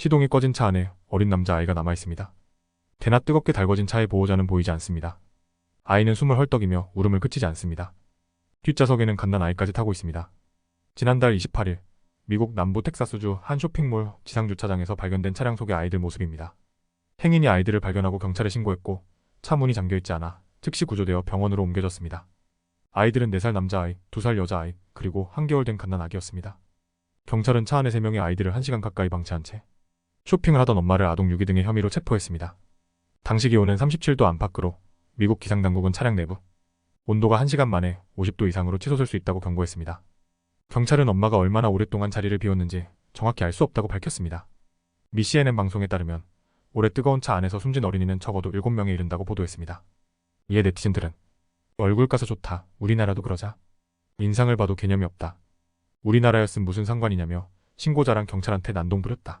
시동이 꺼진 차 안에 어린 남자아이가 남아 있습니다. 대낮 뜨겁게 달궈진 차의 보호자는 보이지 않습니다. 아이는 숨을 헐떡이며 울음을 그치지 않습니다. 뒷좌석에는 갓난 아이까지 타고 있습니다. 지난달 28일 미국 남부 텍사스주 한 쇼핑몰 지상주차장에서 발견된 차량 속의 아이들 모습입니다. 행인이 아이들을 발견하고 경찰에 신고했고 차 문이 잠겨있지 않아 즉시 구조되어 병원으로 옮겨졌습니다. 아이들은 4살 남자아이, 2살 여자아이, 그리고 한개월 된 갓난 아기였습니다. 경찰은 차 안에 3명의 아이들을 1시간 가까이 방치한 채 쇼핑을 하던 엄마를 아동 유기 등의 혐의로 체포했습니다. 당시 기온은 37도 안팎으로 미국 기상당국은 차량 내부 온도가 1시간 만에 50도 이상으로 치솟을 수 있다고 경고했습니다. 경찰은 엄마가 얼마나 오랫동안 자리를 비웠는지 정확히 알 수 없다고 밝혔습니다. 미 CNN 방송에 따르면 올해 뜨거운 차 안에서 숨진 어린이는 적어도 7명에 이른다고 보도했습니다. 이에 네티즌들은 얼굴 까서 좋다. 우리나라도 그러자. 인상을 봐도 개념이 없다. 우리나라였음 무슨 상관이냐며 신고자랑 경찰한테 난동 부렸다.